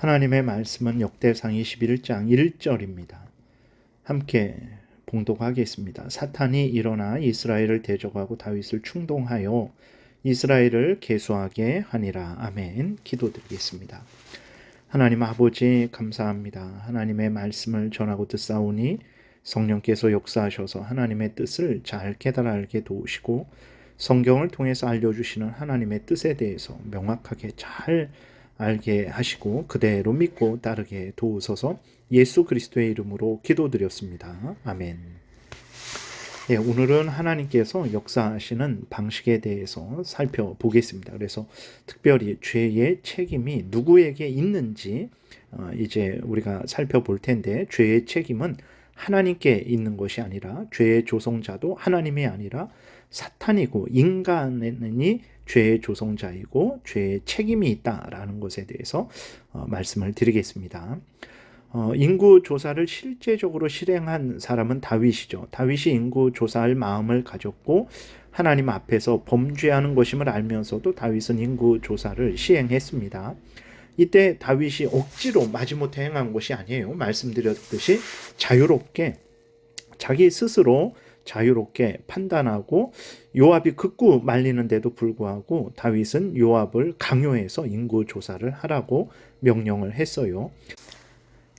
하나님의 말씀은 역대상 21장 1절입니다. 함께 봉독하겠습니다. 사탄이 일어나 이스라엘을 대적하고 다윗을 충동하여 이스라엘을 계수하게 하니라. 아멘. 기도드리겠습니다. 하나님 아버지 감사합니다. 하나님의 말씀을 전하고 듣사오니 성령께서 역사하셔서 하나님의 뜻을 잘 깨달아 알게 도우시고 성경을 통해서 알려주시는 하나님의 뜻에 대해서 명확하게 잘 알게 하시고 그대로 믿고 따르게 도우소서 예수 그리스도의 이름으로 기도드렸습니다. 아멘. 예, 오늘은 하나님께서 역사하시는 방식에 대해서 살펴보겠습니다. 그래서 특별히 죄의 책임이 누구에게 있는지 어, 이제 우리가 살펴볼 텐데 죄의 책임은 하나님께 있는 것이 아니라 죄의 조성자도 하나님이 아니라 사탄이고 인간이 죄의 조성자이고 죄의 책임이 있다라는 것에 대해서 어, 말씀을 드리겠습니다. 어, 인구 조사를 실제적으로 실행한 사람은 다윗이죠. 다윗이 인구 조사할 마음을 가졌고 하나님 앞에서 범죄하는 것임을 알면서도 다윗은 인구 조사를 시행했습니다. 이때 다윗이 억지로 마지못해 행한 것이 아니에요. 말씀드렸듯이 자유롭게 자기 스스로 자유롭게 판단하고 요압이 극구 말리는데도 불구하고 다윗은 요압을 강요해서 인구 조사를 하라고 명령을 했어요.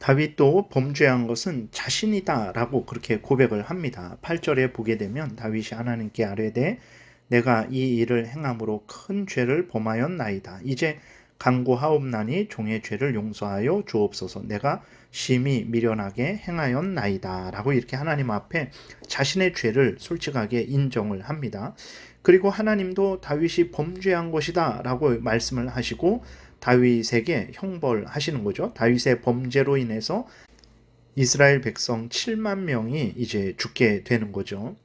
다윗도 범죄한 것은 자신이다라고 그렇게 고백을 합니다. 8절에 보게 되면 다윗이 하나님께 아뢰되 내가 이 일을 행함으로 큰 죄를 범하였나이다. 이제 강구하옵나니 종의 죄를 용서하여 주옵소서. 내가 심히 미련하게 행하였나이다. 라고 이렇게 하나님 앞에 자신의 죄를 솔직하게 인정을 합니다. 그리고 하나님도 다윗이 범죄한 것이다. 라고 말씀을 하시고 다윗에게 형벌하시는 거죠. 다윗의 범죄로 인해서 이스라엘 백성 7만 명이 이제 죽게 되는 거죠.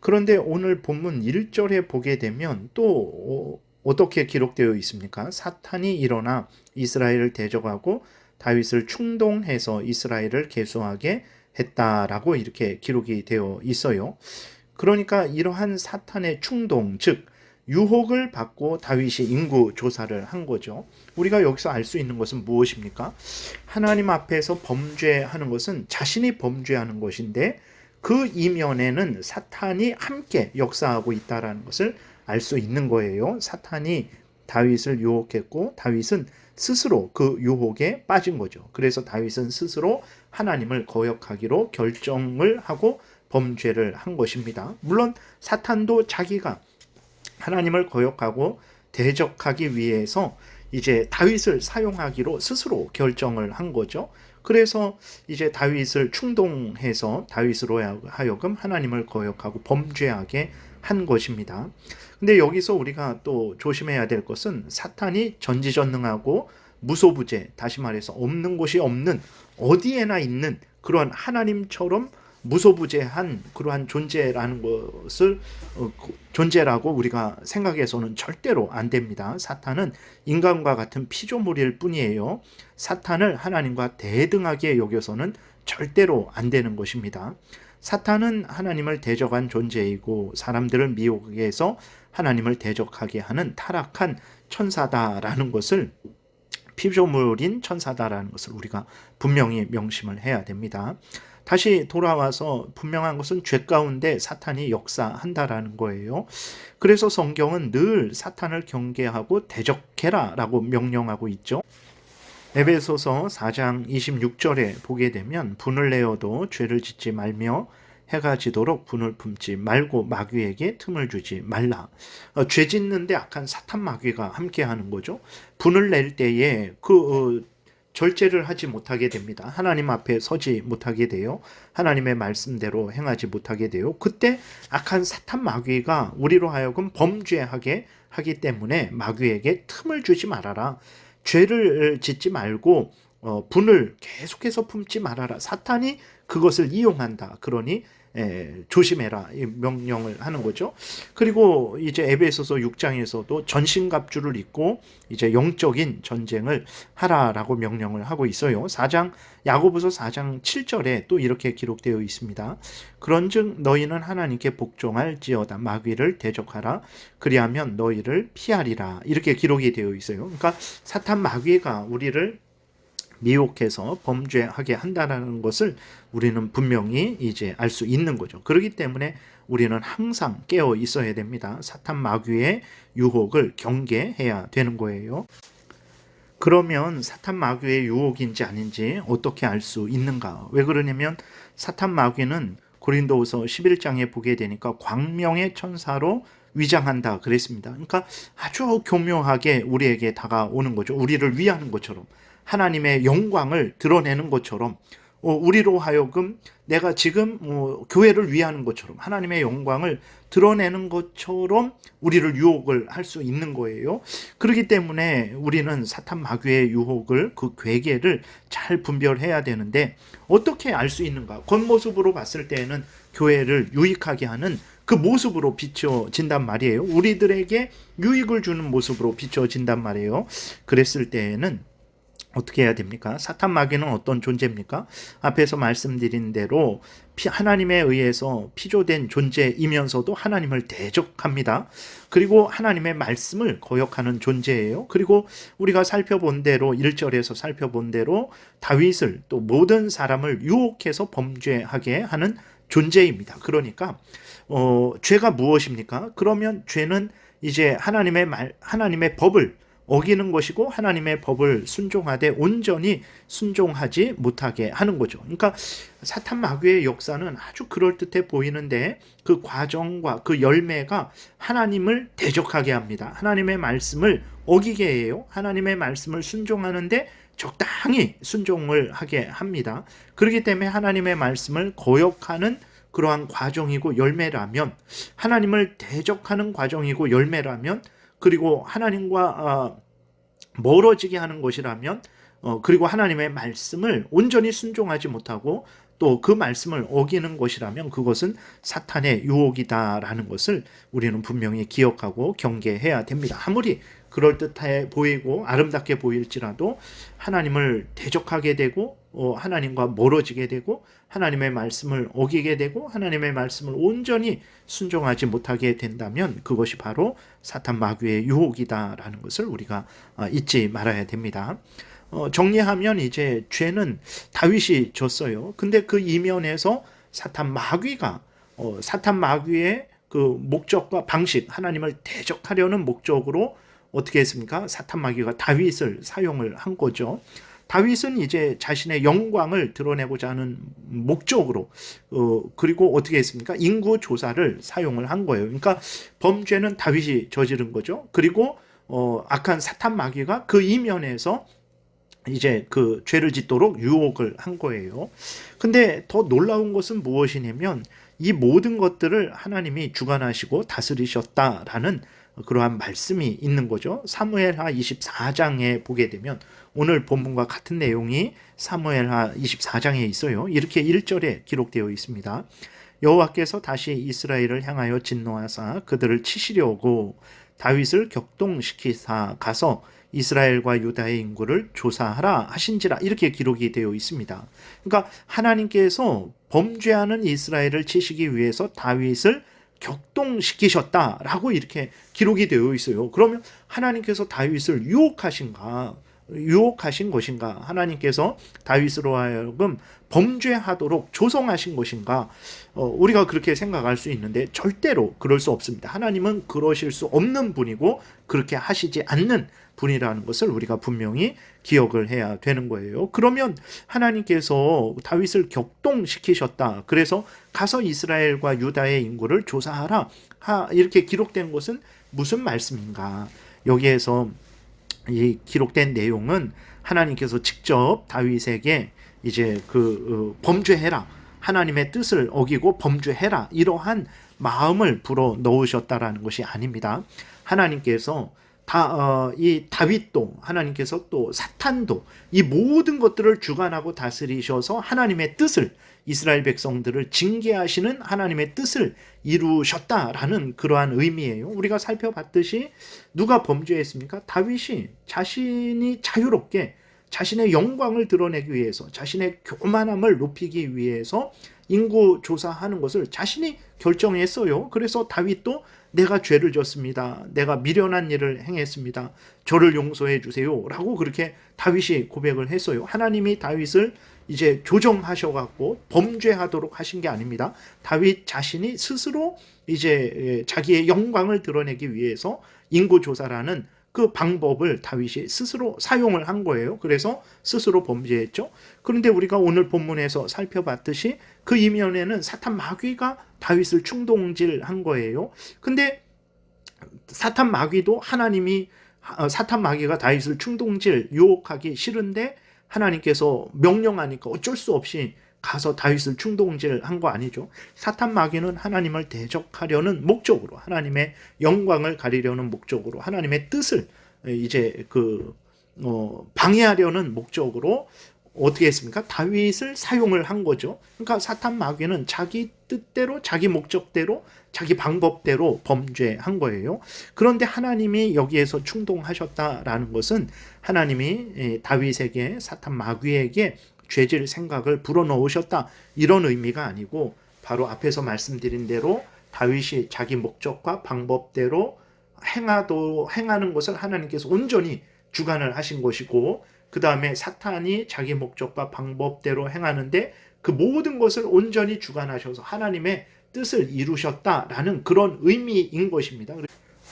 그런데 오늘 본문 1절에 보게 되면 또 어떻게 기록되어 있습니까? 사탄이 일어나 이스라엘을 대적하고 다윗을 충동해서 이스라엘을 계수하게 했다라고 이렇게 기록이 되어 있어요. 그러니까 이러한 사탄의 충동, 즉 유혹을 받고 다윗이 인구 조사를 한 거죠. 우리가 여기서 알 수 있는 것은 무엇입니까? 하나님 앞에서 범죄하는 것은 자신이 범죄하는 것인데 그 이면에는 사탄이 함께 역사하고 있다라는 것을 알 수 있는 거예요. 사탄이 다윗을 유혹했고 다윗은 스스로 그 유혹에 빠진 거죠. 그래서 다윗은 스스로 하나님을 거역하기로 결정을 하고 범죄를 한 것입니다. 물론 사탄도 자기가 하나님을 거역하고 대적하기 위해서 이제 다윗을 사용하기로 스스로 결정을 한 거죠. 그래서 이제 다윗을 충동해서 다윗으로 하여금 하나님을 거역하고 범죄하게 한 것입니다. 근데 여기서 우리가 또 조심해야 될 것은 사탄이 전지전능하고 무소부재, 다시 말해서 없는 곳이 없는 어디에나 있는 그런 하나님처럼 무소부재한 그러한 존재라는 것을 어, 존재라고 우리가 생각해서는 절대로 안 됩니다. 사탄은 인간과 같은 피조물일 뿐이에요. 사탄을 하나님과 대등하게 여겨서는 절대로 안 되는 것입니다. 사탄은 하나님을 대적한 존재이고 사람들을 미혹해서 하나님을 대적하게 하는 타락한 천사다라는 것을 피조물인 천사다라는 것을 우리가 분명히 명심을 해야 됩니다. 다시 돌아와서 분명한 것은 죄 가운데 사탄이 역사한다라는 거예요. 그래서 성경은 늘 사탄을 경계하고 대적해라 라고 명령하고 있죠. 에베소서 4장 26절에 보게 되면 분을 내어도 죄를 짓지 말며 해가 지도록 분을 품지 말고 마귀에게 틈을 주지 말라. 어, 죄 짓는데 악한 사탄 마귀가 함께 하는 거죠. 분을 낼 때에 그 어, 절제를 하지 못하게 됩니다. 하나님 앞에 서지 못하게 돼요. 하나님의 말씀대로 행하지 못하게 돼요. 그때 악한 사탄 마귀가 우리로 하여금 범죄하게 하기 때문에 마귀에게 틈을 주지 말아라. 죄를 짓지 말고 어, 분을 계속해서 품지 말아라. 사탄이 그것을 이용한다. 그러니 에, 조심해라 이 명령을 하는 거죠. 그리고 이제 에베소서 6장에서도 전신갑주를 입고 이제 영적인 전쟁을 하라라고 명령을 하고 있어요. 4장 야고보서 4장 7절에 또 이렇게 기록되어 있습니다. 그런즉 너희는 하나님께 복종할지어다 마귀를 대적하라 그리하면 너희를 피하리라 이렇게 기록이 되어 있어요. 그러니까 사탄 마귀가 우리를 미혹해서 범죄하게 한다라는 것을 우리는 분명히 이제 알 수 있는 거죠. 그렇기 때문에 우리는 항상 깨어 있어야 됩니다. 사탄 마귀의 유혹을 경계해야 되는 거예요. 그러면 사탄 마귀의 유혹인지 아닌지 어떻게 알 수 있는가? 왜 그러냐면 사탄 마귀는 고린도후서 11장에 보게 되니까 광명의 천사로 위장한다 그랬습니다. 그러니까 아주 교묘하게 우리에게 다가오는 거죠. 우리를 위하는 것처럼 하나님의 영광을 드러내는 것처럼 어, 우리로 하여금 내가 지금 어, 교회를 위하는 것처럼 하나님의 영광을 드러내는 것처럼 우리를 유혹을 할 수 있는 거예요. 그렇기 때문에 우리는 사탄 마귀의 유혹을 그 괴계를 잘 분별해야 되는데 어떻게 알 수 있는가? 겉모습으로 봤을 때에는 교회를 유익하게 하는 그 모습으로 비춰진단 말이에요. 우리들에게 유익을 주는 모습으로 비춰진단 말이에요. 그랬을 때에는 어떻게 해야 됩니까? 사탄 마귀는 어떤 존재입니까? 앞에서 말씀드린 대로 하나님에 의해서 피조된 존재이면서도 하나님을 대적합니다. 그리고 하나님의 말씀을 거역하는 존재예요. 그리고 우리가 살펴본 대로 1절에서 살펴본 대로 다윗을 또 모든 사람을 유혹해서 범죄하게 하는 존재입니다. 그러니까 어, 죄가 무엇입니까? 그러면 죄는 이제 하나님의 말, 하나님의 법을 어기는 것이고 하나님의 법을 순종하되 온전히 순종하지 못하게 하는 거죠. 그러니까 사탄 마귀의 역사는 아주 그럴듯해 보이는데 그 과정과 그 열매가 하나님을 대적하게 합니다. 하나님의 말씀을 어기게 해요. 하나님의 말씀을 순종하는데 적당히 순종을 하게 합니다. 그렇기 때문에 하나님의 말씀을 거역하는 그러한 과정이고 열매라면 하나님을 대적하는 과정이고 열매라면 그리고 하나님과 어, 멀어지게 하는 것이라면 어, 그리고 하나님의 말씀을 온전히 순종하지 못하고 또 그 말씀을 어기는 것이라면 그것은 사탄의 유혹이다라는 것을 우리는 분명히 기억하고 경계해야 됩니다. 아무리 그럴듯해 보이고 아름답게 보일지라도 하나님을 대적하게 되고 어, 하나님과 멀어지게 되고 하나님의 말씀을 어기게 되고 하나님의 말씀을 온전히 순종하지 못하게 된다면 그것이 바로 사탄 마귀의 유혹이다라는 것을 우리가 어, 잊지 말아야 됩니다. 어, 정리하면 이제 죄는 다윗이 졌어요. 근데 그 이면에서 사탄 마귀가 사탄 마귀의 그 목적과 방식 하나님을 대적하려는 목적으로 어떻게 했습니까? 사탄 마귀가 다윗을 사용을 한 거죠. 다윗은 이제 자신의 영광을 드러내고자 하는 목적으로 어, 그리고 어떻게 했습니까? 인구 조사를 사용을 한 거예요. 그러니까 범죄는 다윗이 저지른 거죠. 그리고 어, 악한 사탄 마귀가 그 이면에서 이제 그 죄를 짓도록 유혹을 한 거예요. 근데 더 놀라운 것은 무엇이냐면 이 모든 것들을 하나님이 주관하시고 다스리셨다라는 그러한 말씀이 있는 거죠. 사무엘하 24장에 보게 되면 오늘 본문과 같은 내용이 사무엘하 24장에 있어요. 이렇게 1절에 기록되어 있습니다. 여호와께서 다시 이스라엘을 향하여 진노하사 그들을 치시려고 다윗을 격동시키사 가서 이스라엘과 유다의 인구를 조사하라 하신지라 이렇게 기록이 되어 있습니다. 그러니까 하나님께서 범죄하는 이스라엘을 치시기 위해서 다윗을 격동시키셨다라고 이렇게 기록이 되어 있어요. 그러면 하나님께서 다윗을 유혹하신가? 유혹하신 것인가? 하나님께서 다윗으로 하여금 범죄하도록 조성하신 것인가? 어, 우리가 그렇게 생각할 수 있는데 절대로 그럴 수 없습니다. 하나님은 그러실 수 없는 분이고 그렇게 하시지 않는 분이라는 것을 우리가 분명히 기억을 해야 되는 거예요. 그러면 하나님께서 다윗을 격동시키셨다. 그래서 가서 이스라엘과 유다의 인구를 조사하라. 하, 이렇게 기록된 것은 무슨 말씀인가? 여기에서 이 기록된 내용은 하나님께서 직접 다윗에게 이제 그 어, 범죄해라. 하나님의 뜻을 어기고 범죄해라. 이러한 마음을 불어 넣으셨다라는 것이 아닙니다. 하나님께서 다, 어, 이 다윗도 하나님께서 또 사탄도 이 모든 것들을 주관하고 다스리셔서 하나님의 뜻을 이스라엘 백성들을 징계하시는 하나님의 뜻을 이루셨다라는 그러한 의미예요. 우리가 살펴봤듯이 누가 범죄했습니까? 다윗이 자신이 자유롭게 자신의 영광을 드러내기 위해서 자신의 교만함을 높이기 위해서 인구 조사하는 것을 자신이 결정했어요. 그래서 다윗도 내가 죄를 졌습니다. 내가 미련한 일을 행했습니다. 저를 용서해 주세요. 라고 그렇게 다윗이 고백을 했어요. 하나님이 다윗을 이제 조정하셔갖고 범죄하도록 하신 게 아닙니다. 다윗 자신이 스스로 이제 자기의 영광을 드러내기 위해서 인구조사라는 그 방법을 다윗이 스스로 사용을 한 거예요. 그래서 스스로 범죄했죠. 그런데 우리가 오늘 본문에서 살펴봤듯이 그 이면에는 사탄 마귀가 다윗을 충동질한 거예요. 근데 사탄 마귀도 하나님이 어, 사탄 마귀가 다윗을 충동질 유혹하기 싫은데 하나님께서 명령하니까 어쩔 수 없이 가서 다윗을 충동질한 거 아니죠. 사탄 마귀는 하나님을 대적하려는 목적으로 하나님의 영광을 가리려는 목적으로 하나님의 뜻을 이제 그 어, 방해하려는 목적으로 어떻게 했습니까? 다윗을 사용을 한 거죠. 그러니까 사탄 마귀는 자기 뜻대로 자기 목적대로 자기 방법대로 범죄한 거예요. 그런데 하나님이 여기에서 충동하셨다라는 것은 하나님이 다윗에게 사탄 마귀에게 죄질 생각을 불어넣으셨다 이런 의미가 아니고 바로 앞에서 말씀드린 대로 다윗이 자기 목적과 방법대로 행하도 행하는 것을 하나님께서 온전히 주관을 하신 것이고 그 다음에 사탄이 자기 목적과 방법대로 행하는데 그 모든 것을 온전히 주관하셔서 하나님의 뜻을 이루셨다라는 그런 의미인 것입니다.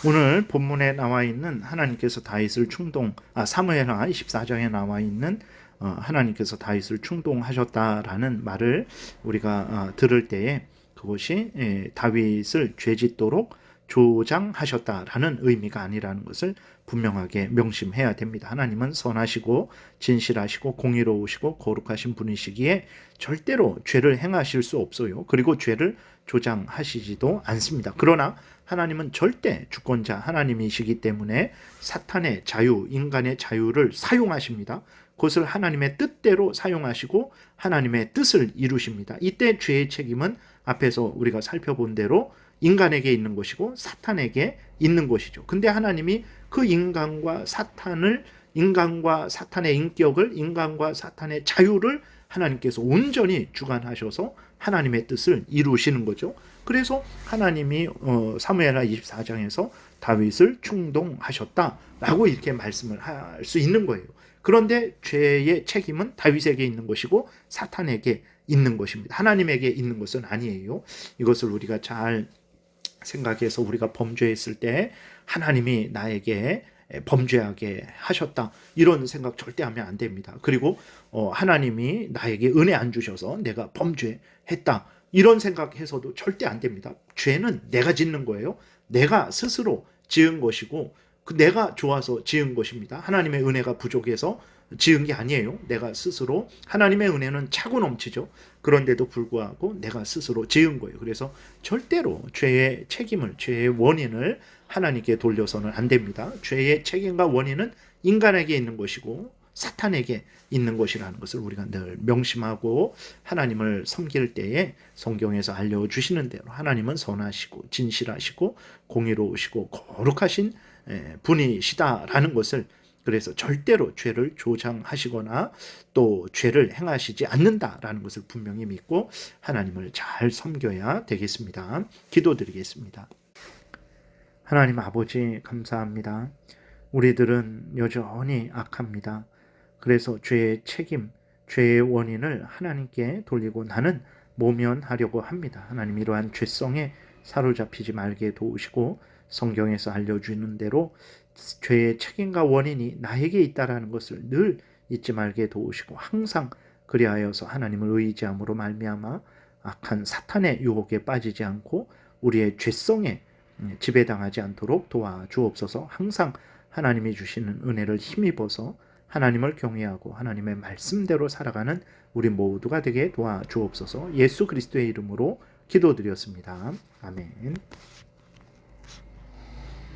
오늘 본문에 나와 있는 하나님께서 다윗을 충동 아 사무엘하 24장에 나와 있는 어, 하나님께서 다윗을 충동하셨다라는 말을 우리가 어, 들을 때에 그것이 예, 다윗을 죄짓도록 조장하셨다라는 의미가 아니라는 것을 분명하게 명심해야 됩니다. 하나님은 선하시고 진실하시고 공의로우시고 거룩하신 분이시기에 절대로 죄를 행하실 수 없어요. 그리고 죄를 조장하시지도 않습니다. 그러나 하나님은 절대 주권자 하나님이시기 때문에 사탄의 자유, 인간의 자유를 사용하십니다. 그것을 하나님의 뜻대로 사용하시고 하나님의 뜻을 이루십니다. 이때 죄의 책임은 앞에서 우리가 살펴본 대로 인간에게 있는 것이고 사탄에게 있는 것이죠. 근데 하나님이 그 인간과 사탄을 인간과 사탄의 인격을 인간과 사탄의 자유를 하나님께서 온전히 주관하셔서 하나님의 뜻을 이루시는 거죠. 그래서 하나님이 어, 사무엘하 24장에서 다윗을 충동하셨다라고 이렇게 말씀을 할 수 있는 거예요. 그런데 죄의 책임은 다윗에게 있는 것이고 사탄에게 있는 것입니다. 하나님에게 있는 것은 아니에요. 이것을 우리가 잘 생각해서 우리가 범죄했을 때 하나님이 나에게 범죄하게 하셨다 이런 생각 절대 하면 안 됩니다. 그리고 어, 하나님이 나에게 은혜 안 주셔서 내가 범죄했다 이런 생각해서도 절대 안 됩니다. 죄는 내가 짓는 거예요. 내가 스스로 지은 것이고 그 내가 좋아서 지은 것입니다. 하나님의 은혜가 부족해서 지은 게 아니에요. 내가 스스로 하나님의 은혜는 차고 넘치죠. 그런데도 불구하고 내가 스스로 지은 거예요. 그래서 절대로 죄의 책임을 죄의 원인을 하나님께 돌려서는 안 됩니다. 죄의 책임과 원인은 인간에게 있는 것이고 사탄에게 있는 것이라는 것을 우리가 늘 명심하고 하나님을 섬길 때에 성경에서 알려주시는 대로 하나님은 선하시고 진실하시고 공의로우시고 거룩하신 분이시다라는 것을 그래서 절대로 죄를 조장하시거나 또 죄를 행하시지 않는다라는 것을 분명히 믿고 하나님을 잘 섬겨야 되겠습니다. 기도드리겠습니다. 하나님 아버지 감사합니다. 우리들은 여전히 악합니다. 그래서 죄의 책임, 죄의 원인을 하나님께 돌리고 나는 모면하려고 합니다. 하나님 이러한 죄성에 사로잡히지 말게 도우시고 성경에서 알려주는 대로 죄의 책임과 원인이 나에게 있다라는 것을 늘 잊지 말게 도우시고 항상 그리하여서 하나님을 의지함으로 말미암아 악한 사탄의 유혹에 빠지지 않고 우리의 죄성에 지배당하지 않도록 도와주옵소서. 항상 하나님이 주시는 은혜를 힘입어서 하나님을 경외하고 하나님의 말씀대로 살아가는 우리 모두가 되게 도와주옵소서. 예수 그리스도의 이름으로 기도드렸습니다. 아멘.